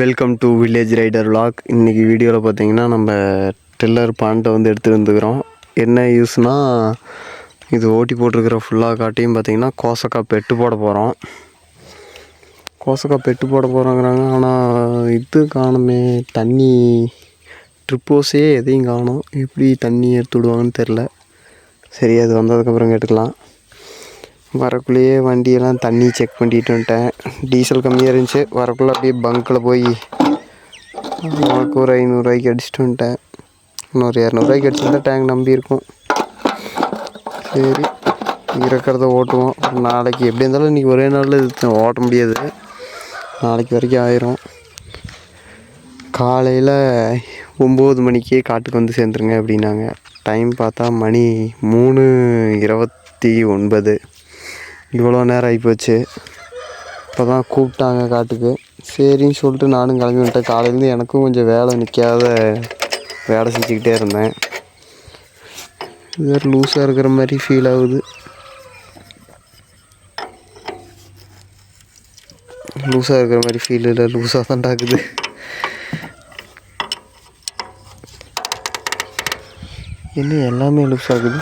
Welcome to village rider vlog. இன்றைக்கி வீடியோவில் பார்த்தீங்கன்னா நம்ம டில்லர் பாண்ட்டை வந்து எடுத்துகிட்டு வந்துக்கிறோம் என்ன யூஸ்னால் இது ஓட்டி போட்டிருக்கிற ஃபுல்லாக காட்டியும் பார்த்தீங்கன்னா கோசக்காய் பெட்டு போட போகிறோம் கோசக்காய் பெட்டு போட போகிறோங்கிறாங்க ஆனால் இது காணுமே தண்ணி ட்ரிப்போஸே எதையும் காணும். எப்படி தண்ணி எடுத்து விடுவாங்கன்னு தெரில சரி அது வந்ததுக்கப்புறம் கேட்டுக்கலாம். வரக்குள்ளேயே வண்டியெல்லாம் தண்ணி செக் பண்ணிட்டு வந்துட்டேன். டீசல் கம்மியாக இருந்துச்சு. வரக்குள்ளே அப்படியே பங்க்கில் போய் நமக்கு ஒரு ஐநூறுரூவாய்க்கு அடிச்சுட்டு வந்துட்டேன். இன்னொரு இரநூறுவாய்க்கு அடிச்சிருந்தா டேங்க் நம்பிருக்கும் சரி இருக்கிறத ஓட்டுவோம். நாளைக்கு எப்படி இருந்தாலும் இன்றைக்கி ஒரே நாளில் இது ஓட்ட முடியாது. நாளைக்கு வரைக்கும் ஆயிரும். காலையில் ஒம்பது மணிக்கே காட்டுக்கு வந்து சேர்ந்துருங்க அப்படின்னாங்க. டைம் பார்த்தா மணி மூணு இருபத்தி ஒன்பது. இவ்வளோ நேரம் ஆகிப்போச்சு. இப்போ தான் கூப்பிட்டாங்க காட்டுக்கு. சரின்னு சொல்லிட்டு நானும் கிளம்பி வந்துட்டேன். காலையிலேருந்து எனக்கும் கொஞ்சம் வேலை நிற்காத வேலை செஞ்சுக்கிட்டே இருந்தேன். இது வேறு லூஸாக இருக்கிற மாதிரி ஃபீல் ஆகுது. லூஸாக இருக்கிற மாதிரி ஃபீல் இல்லை. லூஸாக தான் டாக்குது என்ன எல்லாமே லூஸ் ஆகுது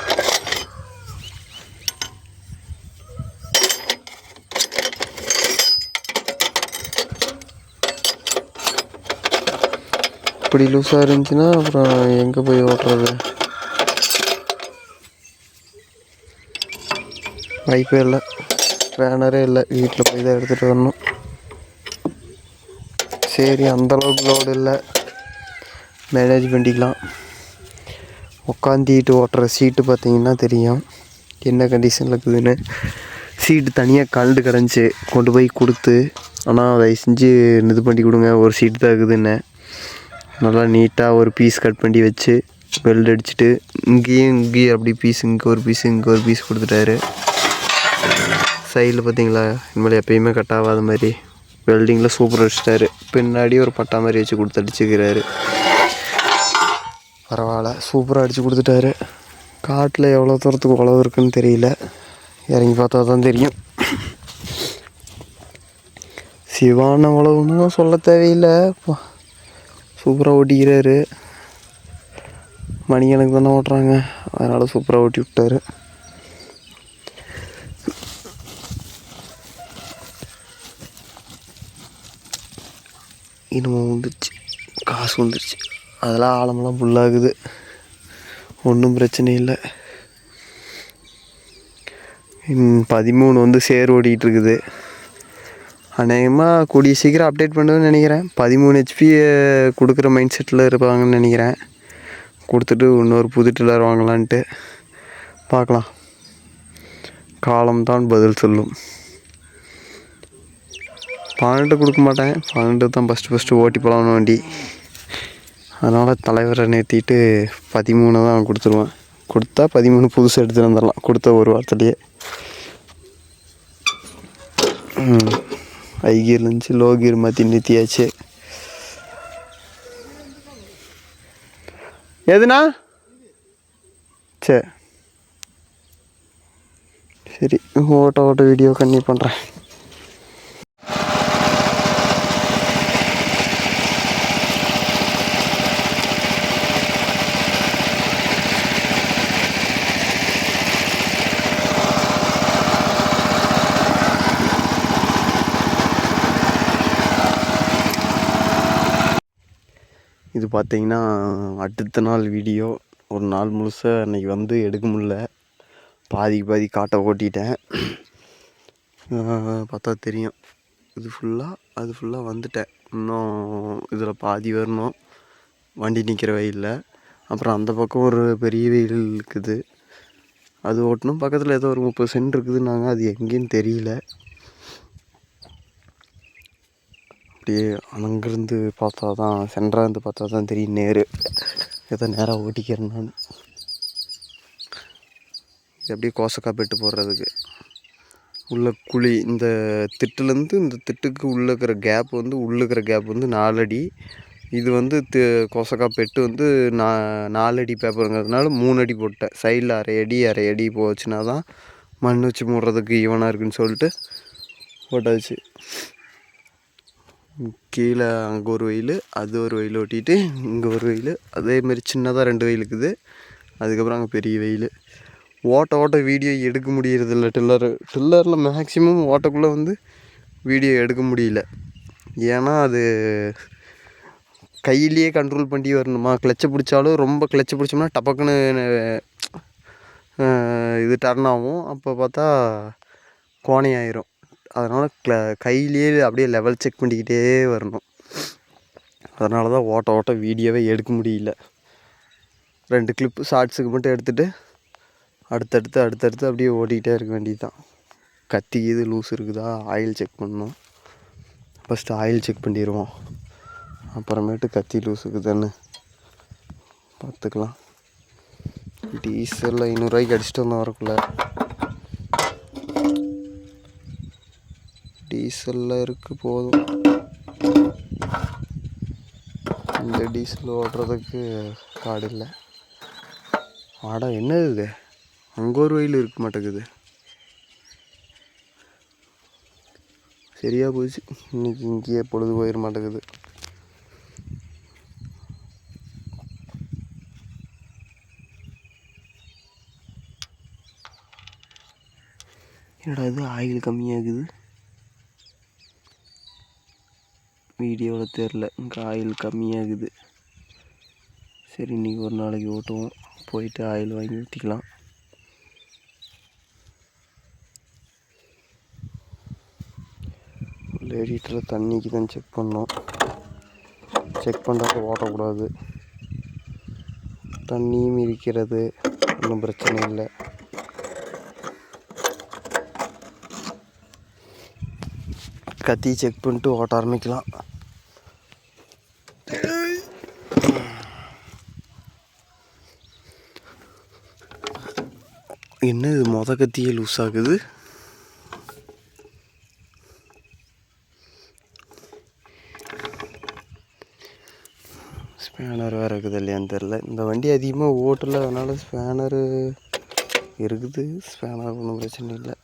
இப்படி லூஸாக இருந்துச்சுன்னா அப்புறம் எங்கே போய் ஓட்டுறது? வாய்ப்பே இல்லை. பேனரே இல்லை. வீட்டில் போய் தான் எடுத்துகிட்டு வரணும். சரி அந்தளவுக்கு லோடு இல்லை. மேனேஜ் பண்ணிக்கலாம் உட்காந்திட்டு ஓட்டுற சீட்டு பார்த்தீங்கன்னா தெரியும். என்ன கண்டிஷனில் இருக்குதுன்னு. சீட்டு தனியாக கலண்டு கிடந்துச்சு. கொண்டு போய் கொடுத்து. ஆனால் தயவு செஞ்சு இது பண்ணி கொடுங்க. ஒரு சீட்டு தான் இருக்குதுன்னு. நல்லா நீட்டாக ஒரு பீஸ் கட் பண்ணி வச்சு வெல்ட் அடிச்சுட்டு இங்கேயும் இங்கேயும் அப்படி பீஸ் இங்கே ஒரு பீஸ் இங்கே ஒரு பீஸ் கொடுத்துட்டாரு. சைடில் பார்த்தீங்களா? இனிமேல் எப்பயுமே கட் ஆகாத மாதிரி வெல்டிங்கில் சூப்பர் அடிச்சிட்டாரு. பின்னாடி ஒரு பட்டா மாதிரி வச்சு கொடுத்து அடிச்சுக்கிறாரு. பரவாயில்ல சூப்பராக அடித்து கொடுத்துட்டாரு. காட்டில் எவ்வளோ தூரத்துக்கு உழவு இருக்குன்னு தெரியல. இறங்கி பார்த்தா தான் தெரியும். சிவான உழவுன்னு சொல்ல தேவையில்லை. சூப்பராக ஓட்டிக்கிறாரு. மணிக்கணக்கு தானே ஓட்டுறாங்க. அதனால் சூப்பராக ஓட்டி விட்டாரு. இனிமே வந்துருச்சு. காசு வந்துருச்சு. அதெல்லாம் ஆழமெல்லாம் ஃபுல்லாகுது ஒன்றும் பிரச்சனை இல்லை. பதிமூணு வந்து சேர் ஓடிக்கிட்டு இருக்குது. அநேகமாக கூடிய சீக்கிரம் அப்டேட் பண்ணுவேன்னு நினைக்கிறேன். பதிமூணு ஹெச்பி கொடுக்குற மைண்ட் செட்டில் இருப்பாங்கன்னு நினைக்கிறேன். கொடுத்துட்டு இன்னொரு புது டில்லர் வாங்கலான்ட்டு. பார்க்கலாம். காலம்தான் பதில் சொல்லும். பன்னெண்டு கொடுக்க மாட்டேன். பன்னெண்டு தான் ஃபஸ்ட்டு ஃபஸ்ட்டு ஓட்டி போகலாம்னு வண்டி. அதனால் தலைவரை நிறுத்திட்டு பதிமூணு தான் கொடுத்துருவேன். கொடுத்தா பதிமூணு புதுசு எடுத்துகிட்டு வந்துடலாம். கொடுத்த ஒரு வாரத்துலேயே ஹை இருந்துச்சு லோ கியர் மாற்றி நிறுத்தியாச்சு எதுனா? சரி சரி ஓட்ட ஓட்ட வீடியோ கண்டிப்பாக பண்ணுறேன் பார்த்தீங்கன்னா அடுத்த நாள் வீடியோ. ஒரு நாள் முழுசாக அன்றைக்கி வந்து எடுக்க முடில பாதிக்கு பாதி காட்டை ஓட்டிட்டேன். பார்த்தா தெரியும். இது ஃபுல்லாக அது ஃபுல்லாக வந்துட்டேன். இன்னும் இதில் பாதி வரணும். வண்டி நிற்கிற வயலில். அப்புறம் அந்த பக்கம் ஒரு பெரிய வெயில் இருக்குது. அது ஓட்டணும். பக்கத்தில் ஏதோ ஒரு முப்பது சென்ட் இருக்குதுன்னாங்க. அது எங்கேன்னு தெரியல. அப்படியே அங்கேருந்து பார்த்தா தான் சென்டராக இருந்து பார்த்தா தான் தெரியும் நேரு. எதோ நேராக ஓட்டிக்கிறேன் நான். இது அப்படியே கோசக்காய் பெட்டு போடுறதுக்கு. உள்ள குழி இந்த திட்டுலேருந்து இந்த திட்டுக்கு உள்ளே இருக்கிற கேப் வந்து உள்ளே இருக்கிற கேப் வந்து நாலடி. இது வந்து தி கோசக்காய் பெட்டு வந்து நா நாலடி பேப்பருங்கிறதுனால மூணு அடி போட்டேன். சைடில் அரை அடி அரை அடி போச்சுன்னா தான் மண் வச்சு மூடுறதுக்கு ஈவனாக இருக்குன்னு சொல்லிட்டு போட்டாச்சு. கீழே அங்கே ஒரு வெயில் அது ஒரு வெயில் ஒட்டிட்டு இங்கே ஒரு வெயில். அதேமாரி சின்னதாக ரெண்டு வெயில் இருக்குது. அதுக்கப்புறம் அங்கே பெரிய வெயில். ஓட்ட ஓட்ட வீடியோ எடுக்க முடியறதில்ல டில்லரு. டில்லரில் மேக்ஸிமம் ஓட்டக்குள்ளே வந்து வீடியோ எடுக்க முடியல. ஏன்னா அது கையிலேயே கண்ட்ரோல் பண்ணி வரணுமா? கிளச்சை பிடிச்சாலும் ரொம்ப கிளச்சை பிடிச்சோம்னா டபக்குன்னு இது டர்ன் ஆகும். அப்போ பார்த்தா கோணையாயிரும் அதனால் க்ள கையிலேயே அப்படியே லெவல் செக் பண்ணிக்கிட்டே வரணும். அதனால தான் ஓட்ட ஓட்ட வீடியோவே எடுக்க முடியல. ரெண்டு கிளிப்பு ஷார்ட்ஸுக்கு மட்டும் எடுத்துகிட்டு அடுத்தடுத்து அடுத்தடுத்து அப்படியே ஓட்டிக்கிட்டே இருக்க வேண்டியது தான் கத்தி இது லூஸ் இருக்குதா? ஆயில் செக் பண்ணணும். ஃபஸ்ட்டு ஆயில் செக் பண்ணிடுவோம். அப்புறமேட்டு கத்தி லூஸ் இருக்குதான்னு பார்த்துக்கலாம். டீசலில் ஐநூறுரூவாய்க்கு அடிச்சுட்டு வந்தோம் வரக்குள்ள. டீசலில் இருக்குது போதும். இந்த டீசல் ஓட்டுறதுக்கு காடு இல்லை. ஆடா என்னது இது? அங்கே ஒரு வயல் இருக்க மாட்டேங்குது. சரியாக போச்சு. இன்னைக்கு இங்கேயே பொழுது போயிட மாட்டேங்குது. என்னடா இது? ஆயில் கம்மியாகுது. வீடியோவில் தெரில. இங்கே ஆயில் கம்மியாகுது. சரி இன்றைக்கி ஒரு நாளைக்கு ஓட்டுவோம். போயிட்டு ஆயில் வாங்கி ஊற்றிக்கலாம் லேடிட்டில் தண்ணிக்கு தான் செக் பண்ணோம். செக் பண்ணுறப்ப ஓட்டக்கூடாது. தண்ணியும் இருக்கிறது. ஒன்றும் பிரச்சனை இல்லை. கத்தி செக் பண்ணிட்டு ஓட்ட ஆரம்பிக்கலாம். என்ன இது? மொத கத்தியே லூஸ் ஆகுது. ஸ்பேனர் வேறு இருக்குது இல்லையான்னு தெரில இந்த வண்டி அதிகமாக ஓட்டல அதனால் ஸ்பேனரு இருக்குது. ஸ்பேனர் ஒன்றும் பிரச்சனை இல்லை.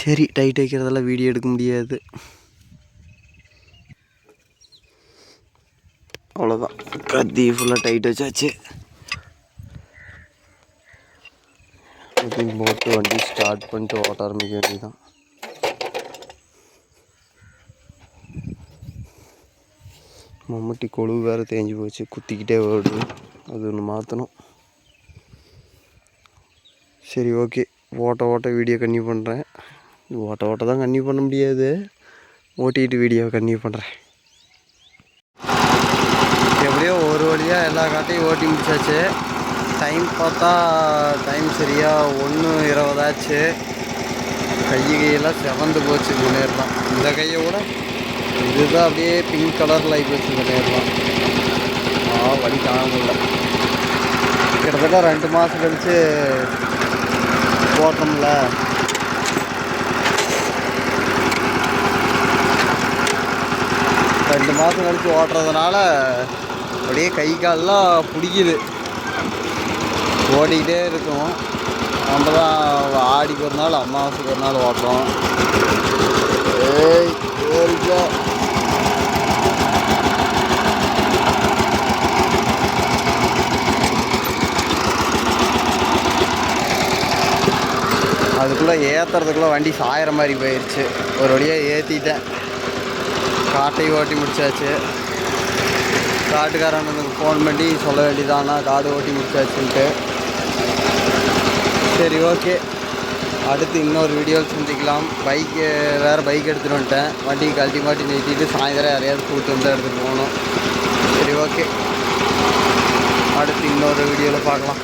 சரி டைட் வைக்கிறதெல்லாம் வீடியோ எடுக்க முடியாது. கத்தி ஃபுல்லாக டைட் வச்சாச்சு. போட்டு வண்டி ஸ்டார்ட் பண்ணிட்டு ஓட்ட ஆரம்பிக்க வேண்டியதுதான். மம்முட்டி கொழுவு வேறு தேஞ்சு போச்சு. குத்திக்கிட்டே ஓடுது. அது ஒன்று மாற்றணும் சரி ஓகே ஓட்ட ஓட்ட வீடியோ கன்னியூ பண்ணுறேன் ஓட்ட ஓட்ட தான் கன்னியூ பண்ண முடியாது. ஓட்டிக்கிட்டு வீடியோ கன்னியூ பண்ணுறேன் எப்படியோ ஒரு வழியாக எல்லா காட்டையும் ஓட்டி முடிச்சாச்சு. டைம் பார்த்தா டைம் சரியாக ஒன்று இருபதாச்சு கை கையெல்லாம் செவந்து போச்சு முன்னேறலாம். இந்த கையை கூட இதுதான் அப்படியே பிங்க் கலரில் ஆகி போச்சு முன்னேறலாம். ஆ வழி காணல கிட்டத்தட்ட ரெண்டு மாதம் கழித்து போட்டோம்ல. ரெண்டு மாதம் கழித்து ஓட்டுறதுனால அப்படியே கை கால்லாம் பிடிக்குது. ஓடிக்கிட்டே இருக்கும். நம்ம தான் ஆடிக்கு ஒரு நாள் அமாவாசைக்கு ஒரு நாள் ஓட்டுறோம். ஏய் ஏறிக்கோ. அதுக்குள்ளே ஏற்றுறதுக்குள்ளே வண்டி சாயிற மாதிரி போயிடுச்சு ஒரு வழியாக ஏற்றிட்டேன் காட்டை ஓட்டி முடிச்சாச்சு. காட்டுக்காரனுக்கு ஃபோன் பண்ணி சொல்ல வேண்டியதானா காடு ஓட்டி முடிச்சாச்சுன்ட்டு. சரி ஓகே அடுத்து இன்னொரு வீடியோவில் சந்திக்கலாம். பைக்கு வேறு பைக் எடுத்துகிட்டு வந்துட்டேன். வண்டியை கழட்டி மாட்டி நிறுத்திட்டு சாயந்தரம் யாரையாவது கூப்பிட்டு வந்து எடுத்துகிட்டு போகணும். சரி ஓகே அடுத்து இன்னொரு வீடியோவில் பார்க்கலாம்.